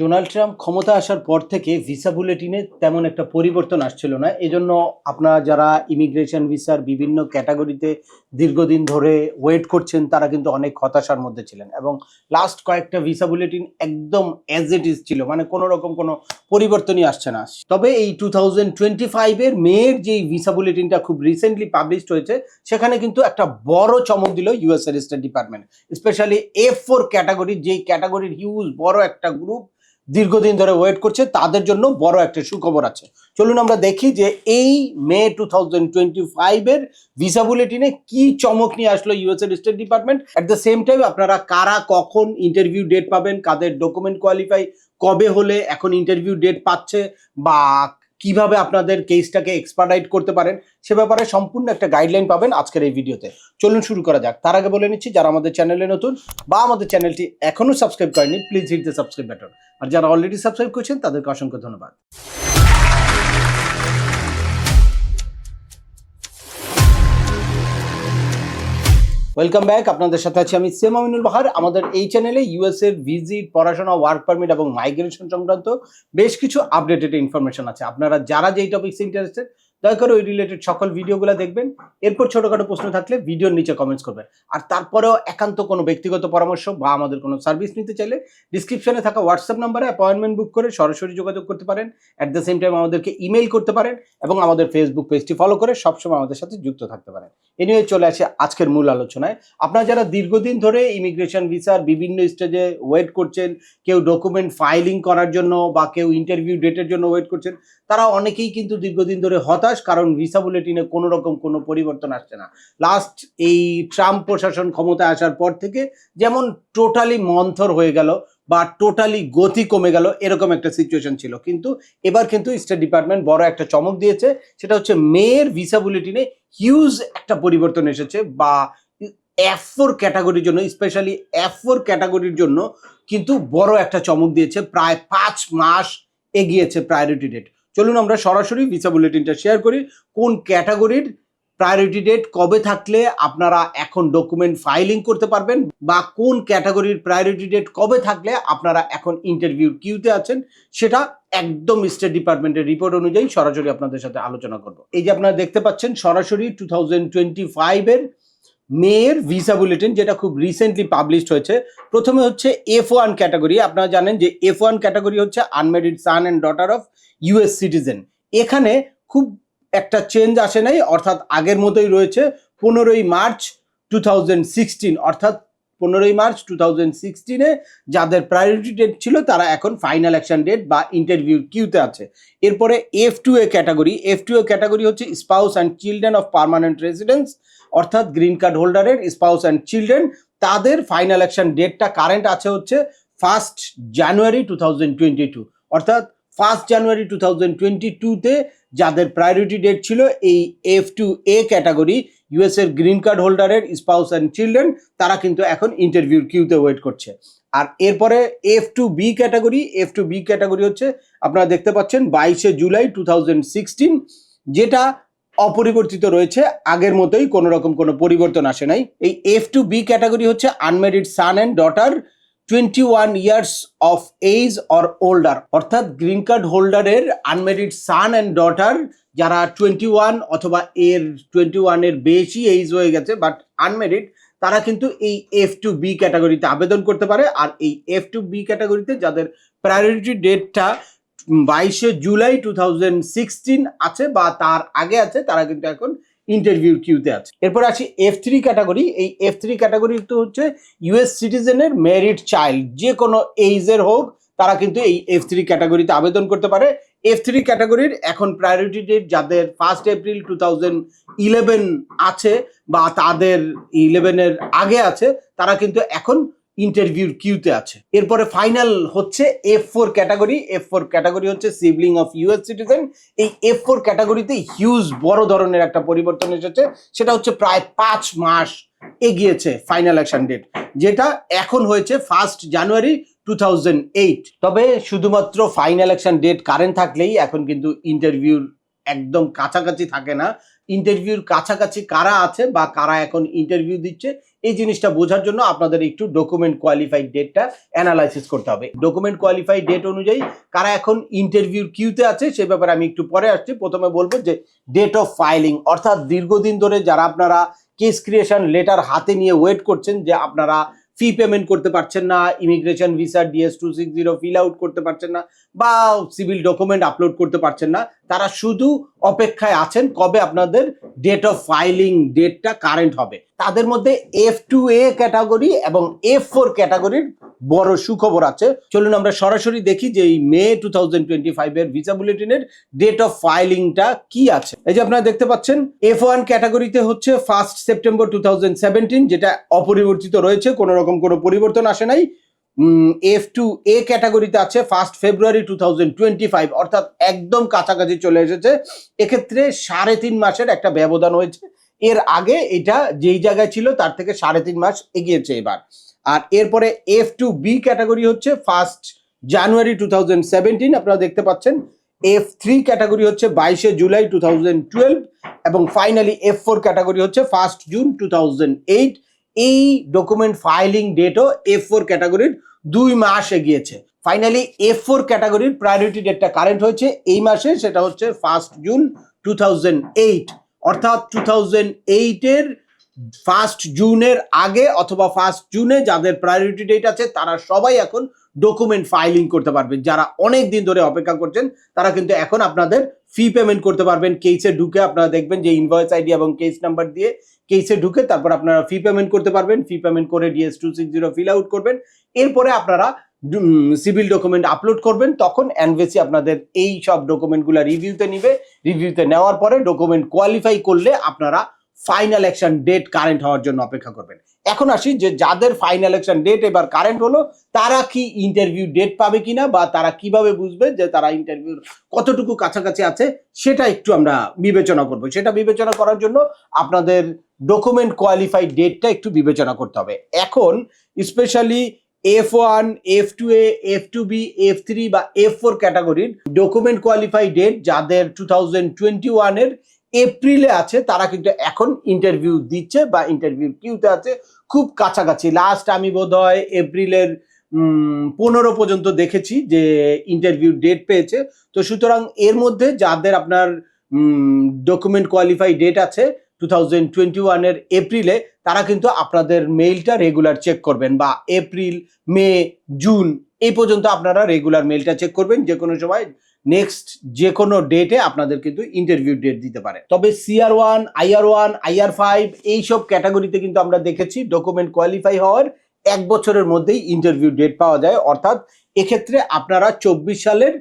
Donald Trump ক্ষমতা আসার পর থেকে ভিসা বুলেটিনে তেমন একটা পরিবর্তন আসছিল না। এজন্য আপনারা যারা ইমিগ্রেশন ভিসার বিভিন্ন ক্যাটাগরিতে দীর্ঘদিন ধরে ওয়েট করছেন, তারা কিন্তু অনেক হতাশার মধ্যে ছিলেন এবং লাস্ট কয়েকটা ভিসা বুলেটিন একদম অ্যাজ ইট ইজ ছিল মানে কোনো রকম কোনো পরিবর্তনই আসছে না। তবে এই টু থাউজেন্ড টোয়েন্টি ফাইভের মেয়ের যেই ভিসা বুলেটিনটা খুব রিসেন্টলি পাবলিশড হয়েছে, সেখানে কিন্তু একটা বড় চমক দিল US state department specially F four category যেই ক্যাটাগরির হিউজ বড় একটা গ্রুপ দীর্ঘদিন ধরে ওয়েট করছে, তাদের জন্য বড় একটা সুখবর আছে। চলুন আমরা দেখি যে এই মে টু থাউজেন্ড টোয়েন্টি ফাইভের ভিসা বুলেটিনে কি চমক নিয়ে আসলো ইউএসএর state department at the same time আপনারা কারা, কখন ইন্টারভিউ ডেট পাবেন, কাদের ডকুমেন্ট কোয়ালিফাই কবে হলে এখন ইন্টারভিউ ডেট পাচ্ছে, বা কীভাবে আপনাদের কেসটাকে এক্সপার্টাইট করতে পারেন, সে ব্যাপারে সম্পূর্ণ একটা গাইডলাইন পাবেন আজকের এই ভিডিওতে। চলুন শুরু করা যাক। তার আগে বলে নিচ্ছি, যারা আমাদের চ্যানেলে নতুন বা আমাদের চ্যানেলটি এখনও সাবস্ক্রাইব করেনি please hit the subscribe button আর যারা অলরেডি সাবস্ক্রাইব করছেন, তাদেরকে অসংখ্য ধন্যবাদ। ওয়েলকাম ব্যাক আপনাদের সাথে আছি আমি সেম আমিনুল বাহার আমাদের এই চ্যানেলে ইউএস এর ভিজিট পড়াশোনা ওয়ার্ক পারমিট এবং মাইগ্রেশন সংক্রান্ত বেশ কিছু আপডেটেড ইনফরমেশন আছে। আপনারা যারা যেই টপিক্স ইন্টারেস্টেড দয়া করে ওই রিলেটেড সকল ভিডিওগুলো দেখবেন। এরপর ছোটোখাটো প্রশ্ন থাকলে ভিডিওর নিচে কমেন্টস করবেন। আর তারপরেও একান্ত কোনো ব্যক্তিগত পরামর্শ বা আমাদের কোনো সার্ভিস নিতে চাইলে ডিসক্রিপশনে থাকা হোয়াটসঅ্যাপ নাম্বারে অ্যাপয়েন্টমেন্ট বুক করে সরাসরি যোগাযোগ করতে পারেন। অ্যাট দ্য সেম টাইম আমাদেরকে ইমেল করতে পারেন এবং আমাদের ফেসবুক পেজটি ফলো করে সবসময় আমাদের সাথে যুক্ত থাকতে পারেন। এ নিয়ে চলে আসে আজকের মূল আলোচনায়। আপনারা যারা দীর্ঘদিন ধরে ইমিগ্রেশন ভিসার বিভিন্ন স্টেজে ওয়েট করছেন, কেউ ডকুমেন্ট ফাইলিং করার জন্য বা কেউ ইন্টারভিউ ডেটের জন্য ওয়েট করছেন, তারা অনেকেই কিন্তু দীর্ঘদিন ধরে হতাশ কারণ ভিসা বুলেটিনে কোনো রকম কোনো পরিবর্তন আসছে না। লাস্ট এই ট্রাম্প প্রশাসন ক্ষমতায় আসার পর থেকে যেমন টোটালি মন্থর হয়ে গেল বা টোটালি গতি কমে গেল, এরকম একটা সিচুয়েশন ছিল। কিন্তু এবার কিন্তু স্টেট ডিপার্টমেন্ট বড় একটা চমক দিয়েছে, সেটা হচ্ছে মেয়ের ভিসা বুলেটিনে হিউজ একটা পরিবর্তন এসেছে বা এফ ফোর ক্যাটাগরির জন্য স্পেশালি এফ ফোর ক্যাটাগরির জন্য কিন্তু বড় একটা চমক দিয়েছে। প্রায় পাঁচ মাস এগিয়েছে প্রায়োরিটি ডেট চলুন আমরা সরাসরি ভিসা বুলেটিনটা শেয়ার করি। কোন ক্যাটাগরির প্রায়োরিটি ডেট কবে থাকলে আপনারা এখন ডকুমেন্ট ফাইলিং করতে পারবেন বা কোন ক্যাটাগরির প্রায়োরিটি ডেট কবে থাকলে আপনারা এখন ইন্টারভিউ কিউতে আছেন, সেটা একদম স্টেট ডিপার্টমেন্টের রিপোর্ট অনুযায়ী সরাসরি আপনাদের সাথে আলোচনা করব। এই যে আপনারা দেখতে পাচ্ছেন, সরাসরি টু থাউজেন্ড টোয়েন্টি ফাইভের মেয়ের ভিসা বুলেটিন যেটা খুব রিসেন্টলি পাবলিশড হয়েছে। প্রথমে হচ্ছে এফ ওয়ান ক্যাটাগরি আপনারা জানেন যে এফ ওয়ান ক্যাটাগরি হচ্ছে unmarried son and daughter of US citizen এখানে খুব একটা চেঞ্জ আসে নাই, অর্থাৎ আগের মতোই রয়েছে। পনেরোই মার্চ টু অর্থাৎ পনেরোই মার্চ টু থাউজেন্ড সিক্সটিনে যাদের প্রায়োরিটি ডেট ছিল, তারা এখন ফাইনাল অ্যাকশন ডেট বা ইন্টারভিউ কিউতে আছে। এরপরে F two A category F two A category হচ্ছে spouse and children of permanent residence অর্থাৎ গ্রিন কার্ড হোল্ডারের স্পাউস অ্যান্ড চিলড্রেন তাদের ফাইনাল অ্যাকশন ডেটটা কারেন্ট আছে হচ্ছে first January two thousand twenty two অর্থাৎ first January two thousand twenty টুতে যাদের প্রায়োরিটি ডেট ছিল এই F two A category US এর গ্রিন কার্ড হোল্ডারের স্পাউস অ্যান্ড চিলড্রেন তারা কিন্তু এখন ইন্টারভিউর কিউতে ওয়েট করছে। আর এরপরে F two B category F two B category হচ্ছে আপনারা দেখতে পাচ্ছেন বাইশে জুলাই টু যেটা অপরিবর্তিত রয়েছে। আগের মতোই কোনো রকম কোনো পরিবর্তন আসে নাই। এই এফ টু বি ক্যাটাগরি হচ্ছে unmarried son and daughter twenty one years of age or older অর্থাৎ গ্রিন কার্ড হোল্ডারের আনমেরিড সান অ্যান্ড ডটার যারা টোয়েন্টি ওয়ান অথবা এর টোয়েন্টি ওয়ানের বেশি এইজ হয়ে গেছে বাট আনমেরিড তারা কিন্তু এই এফ টু বি ক্যাটাগরিতে আবেদন করতে পারে। আর এই এফ টু বি ক্যাটাগরিতে যাদের প্রায়োরিটি ডেটটা বাইশে জুলাই টু থাউজেন্ড সিক্সটিন আছে বা তার আগে আছে, তারা কিন্তু এখন ইন্টারভিউ কিউতে আছে। এরপর আছে এফ থ্রি ক্যাটাগরি এই এফ থ্রি ক্যাটাগরি তো হচ্ছে ইউএস সিটিজেনের মেরিড চাইল্ড যে কোনো এইজের হোক, তারা কিন্তু এই এফ থ্রি ক্যাটাগরিতে আবেদন করতে পারে। এফ থ্রি ক্যাটাগরির এখন প্রায়োরিটি ডেট যাদের first April two thousand eleven আছে বা তাদের ইলেভেনের আগে আছে, তারা কিন্তু এখন ইন্টারভিউর কিউতে আছে। এরপরে ফাইনাল হচ্ছে F four category F four category হচ্ছে সিবলিং অফ ইউএস সিটিজেন এই এফ ফোর ক্যাটাগরিতে হিউজ বড় ধরনের একটা পরিবর্তন এসেছে। সেটা হচ্ছে প্রায় পাঁচ মাস এগিয়েছে ফাইনাল অ্যাকশন ডেট যেটা এখন হয়েছে ফার্স্ট জানুয়ারি টু তবে শুধুমাত্র ফাইনাল অ্যাকশন ডেট কারেন্ট থাকলেই এখন কিন্তু ইন্টারভিউর একদম কাছাকাছি থাকে না। ইন্টারভিউর কাছাকাছি কারা আছে বা কারা এখন ইন্টারভিউ দিচ্ছে, এই জিনিসটা বোঝার জন্য আপনাদের একটু ডকুমেন্ট কোয়ালিফাইড ডেটটা অ্যানালাইসিস করতে হবে। ডকুমেন্ট কোয়ালিফাইড ডেট অনুযায়ী কারা এখন ইন্টারভিউর কিউতে আছে, সে ব্যাপারে আমি একটু পরে আসছি। প্রথমে বলব যে ডেট অফ ফাইলিং অর্থাৎ দীর্ঘদিন ধরে যারা আপনারা কেস ক্রিয়েশন লেটার হাতে নিয়ে ওয়েট করছেন যে আপনারা ফি পেমেন্ট করতে পারছেন না immigration visa DS two six zero fill out করতে পারছেন না বা সিভিল ডকুমেন্ট আপলোড করতে পারছেন না তারা শুধু অপেক্ষায় আছেন কবে আপনাদের ডেট অফ ফাইলিং ডেটটা কারেন্ট হবে। তাদের মধ্যে এফ টু এ ক্যাটাগরি এবং এফ ফোর ক্যাটাগরির বড় সুখবর আছে। চলুন আমরা সরাসরি দেখি যে এই মে টু থাউজেন্ড টোয়েন্টি ফাইভের ভিসা বুলেটিনের ডেট অফ ফাইলিংটা কি আছে। এই যে আপনারা দেখতে পাচ্ছেন এফ ওয়ান ক্যাটাগরিতে হচ্ছে first September two thousand seventeen যেটা অপরিবর্তিত রয়েছে, কোনো রকম কোনো পরিবর্তন আসে নাই। এফ টু এ ক্যাটাগরিতে আছে ফার্স্ট ফেব্রুয়ারি টু অর্থাৎ একদম কাছাকাছি চলে এসেছে। এক্ষেত্রে সাড়ে তিন মাসের একটা ব্যবধান হয়েছে। এর আগে এটা যেই জায়গায় ছিল, তার থেকে সাড়ে তিন মাস এগিয়েছে এবার। আর এরপরে এফ টু বি ক্যাটাগরি হচ্ছে ফার্স্ট জানুয়ারি টু আপনারা দেখতে পাচ্ছেন। এফ থ্রি ক্যাটাগরি হচ্ছে বাইশে জুলাই টু এবং ফাইনালি এফ ফোর ক্যাটাগরি হচ্ছে ফার্স্ট জুন টু এই ডকুমেন্ট ফাইলিং ডেটও এফ ফোর ক্যাটাগরির দুই মাস এগিয়েছে। ফাইনালি এফ ফোর ক্যাটাগরির প্রায়োরিটি ডেটটা কারেন্ট হয়েছে, এই মাসে সেটা হচ্ছে first June two thousand eight অর্থাৎ টু থাউজেন্ড এইটের ফার্স্ট জুনের আগে অথবা ফার্স্ট জুনে যাদের প্রায়োরিটি ডেট আছে, তারা সবাই এখন ডকুমেন্ট ফাইলিং করতে পারবেন। যারা অনেক দিন ধরে অপেক্ষা করছেন, তারা কিন্তু এখন আপনাদের ফি পেমেন্ট করতে পারবেন। কেসে ঢুকে আপনারা দেখবেন যে ইনভয়েস আইডি এবং কেস নাম্বার দিয়ে কেসে ঢুকে তারপর আপনারা ফি পেমেন্ট করতে পারবেন। ফি পেমেন্ট করে DS two six zero fill out করবেন। এরপরে আপনারা সিভিল ডকুমেন্ট আপলোড করবেন। তখন অ্যানভেসি আপনাদের এই সব ডকুমেন্টগুলো রিভিউতে নিবে। রিভিউতে নেওয়ার পরে ডকুমেন্ট কোয়ালিফাই করলে আপনারা ফাইনাল অ্যাকশন ডেট কারেন্ট হওয়ার জন্য অপেক্ষা করবেন। এখন আসি যে যাদের ফাইনাল অ্যাকশন ডেট এবার কারেন্ট হলো, তারা কি ইন্টারভিউ ডেট পাবে কিনা বা তারা কীভাবে বুঝবে যে তারা ইন্টারভিউর কতটুকু কাছাকাছি আছে, সেটা একটু আমরা বিবেচনা করব। সেটা বিবেচনা করার জন্য আপনাদের ডকুমেন্ট কোয়ালিফাইড ডেটটা একটু বিবেচনা করতে হবে। এখন specially F one F two A F two B F three বা এফ ফোর ক্যাটাগরির ডকুমেন্ট কোয়ালিফাই ডেট যাদের টু থাউজেন্ড টোয়েন্টি ওয়ানের এপ্রিলে আছে, তারা কিন্তু এখন ইন্টারভিউ দিচ্ছে বা ইন্টারভিউ কিউতে আছে, খুব কাছাকাছি। লাস্ট আমি বোধ হয় এপ্রিলের পনেরো পর্যন্ত দেখেছি যে ইন্টারভিউ ডেট পেয়েছে। তো সুতরাং এর মধ্যে যাদের আপনার ডকুমেন্ট কোয়ালিফাই ডেট আছে টু থাউজেন্ড টোয়েন্টি ওয়ানের এপ্রিলে, তারা কিন্তু আপনাদের মেইলটা রেগুলার চেক করবেন বা এপ্রিল, মে, জুন, এই পর্যন্ত আপনারা রেগুলার মেইলটা চেক করবেন। যে কোনো সময় নেক্সট যে কোনো ডেটে আপনাদের কিন্তু ইন্টারভিউ ডেট দিতে পারে। তবে CR one IR one IR five এইসব ক্যাটাগরিতে কিন্তু আমরা দেখেছি ডকুমেন্ট কোয়ালিফাই হওয়ার এক বছরের মধ্যেই ইন্টারভিউ ডেট পাওয়া যায়। অর্থাৎ এক্ষেত্রে আপনারা চব্বিশ সালের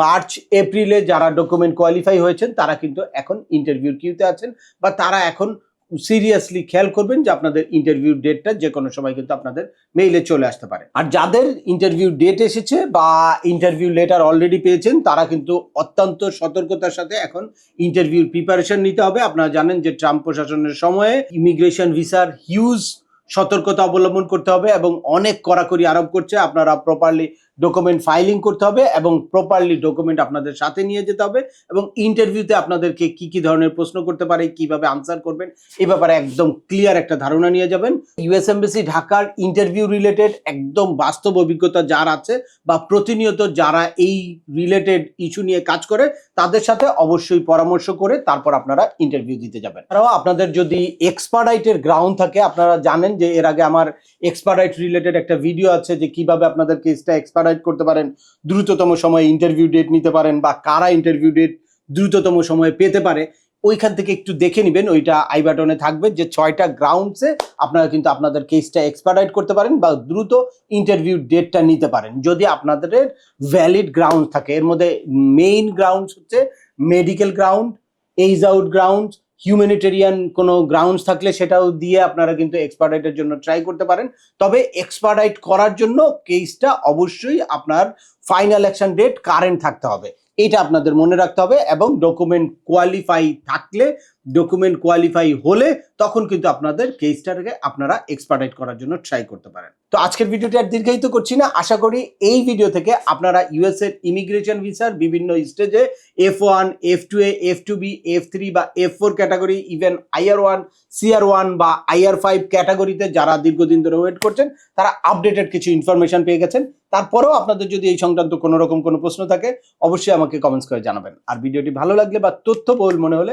মার্চ, এপ্রিলে যারা ডকুমেন্ট কোয়ালিফাই হয়েছেন, তারা কিন্তু এখন ইন্টারভিউ কিউতে আছেন বা তারা এখন সিরিয়াসলি খেয়াল করবেন যে আপনাদের ইন্টারভিউ ডেটটা যে কোনো সময় কিন্তু আপনাদের মেইলে চলে আসতে পারে। আর যাদের ইন্টারভিউ ডেট এসেছে বা ইন্টারভিউ লেটার অলরেডি পেয়েছেন, তারা কিন্তু অত্যন্ত সতর্কতার সাথে এখন ইন্টারভিউর প্রিপারেশন নিতে হবে। আপনারা জানেন যে ট্রাম্প প্রশাসনের সময়ে ইমিগ্রেশন ভিসার হিউজ সতর্কতা অবলম্বন করতে হবে এবং অনেক কড়াকড়ি আরোপ করছে। আপনারা প্রপারলি ডকুমেন্ট ফাইলিং করতে হবে এবং প্রপারলি ডকুমেন্ট আপনাদের সাথে নিয়ে যেতে হবে এবং ইন্টারভিউতে আপনাদেরকে কি কি ধরনের প্রশ্ন করতে পারে, কীভাবে আনসার করবেন, এ ব্যাপারে একদম ক্লিয়ার একটা ধারণা নিয়ে যাবেন। ইউএস এমবেসি ঢাকার ইন্টারভিউ রিলেটেড একদম বাস্তব অভিজ্ঞতা যার আছে বা প্রতিনিয়ত যারা এই রিলেটেড ইস্যু নিয়ে কাজ করে, তাদের সাথে অবশ্যই পরামর্শ করে তারপর আপনারা ইন্টারভিউ দিতে যাবেন। এছাড়াও আপনাদের যদি এক্সপার্টাইটের গ্রাউন্ড থাকে, আপনারা জানেন যে এর আগে আমার এক্সপার্টাইট রিলেটেড একটা ভিডিও আছে যে কীভাবে আপনাদের কেসটা এক্সপার্টাইট করতে পারেন, দ্রুততম সময়ে ইন্টারভিউ ডেট নিতে পারেন বা কারা ইন্টারভিউ ডেট দ্রুততম সময়ে পেতে পারে, ওইখান থেকে একটু দেখে নেবেন, ওইটা আই বাটনে থাকবে যে ছয়টা গ্রাউন্ডসে আপনারা কিন্তু আপনাদের কেসটা এক্সপার্টাইট করতে পারেন বা দ্রুত ইন্টারভিউ ডেটটা নিতে পারেন। যদি আপনাদের ভ্যালিড গ্রাউন্ড থাকে, এর মধ্যে মেইন গ্রাউন্ডস হচ্ছে medical ground age out ground humanitarian কোনো গ্রাউন্ডস থাকলে সেটাও দিয়ে আপনারা কিন্তু এক্সপার্টাইটের জন্য ট্রাই করতে পারেন। তবে এক্সপার্টাইট করার জন্য কেসটা অবশ্যই আপনার ফাইনাল অ্যাকশন ডেট কারেন্ট থাকতে হবে। এটা আপনাদের মনে রাখতে হবে এবং ডকুমেন্ট কোয়ালিফাই থাকলে ডকুমেন্ট কোয়ালিফাই হলে তখন কিন্তু আপনাদের কেসটাকে আপনারা এক্সপার্টাইট করার জন্য ট্রাই করতে পারেন। তো আজকের ভিডিওটি আর দীর্ঘায়িত করছি না। আশা করি এই ভিডিও থেকে আপনারা ইউএস এর ইমিগ্রেশন ভিসার বিভিন্ন স্টেজে F one F two A F two B F three বা F four category even IR one CR one বা আইআর ফাইভ ক্যাটাগরিতে যারা দীর্ঘদিন ধরে ওয়েট করছেন, তারা আপডেটেড কিছু ইনফরমেশন পেয়ে গেছেন। তারপরেও আপনাদের যদি এই সংক্রান্ত কোনো রকম কোনো প্রশ্ন থাকে, অবশ্যই আমাকে কমেন্টস করে জানাবেন। আর ভিডিওটি ভালো লাগলে বা তথ্য তথ্যবহুল মনে হলে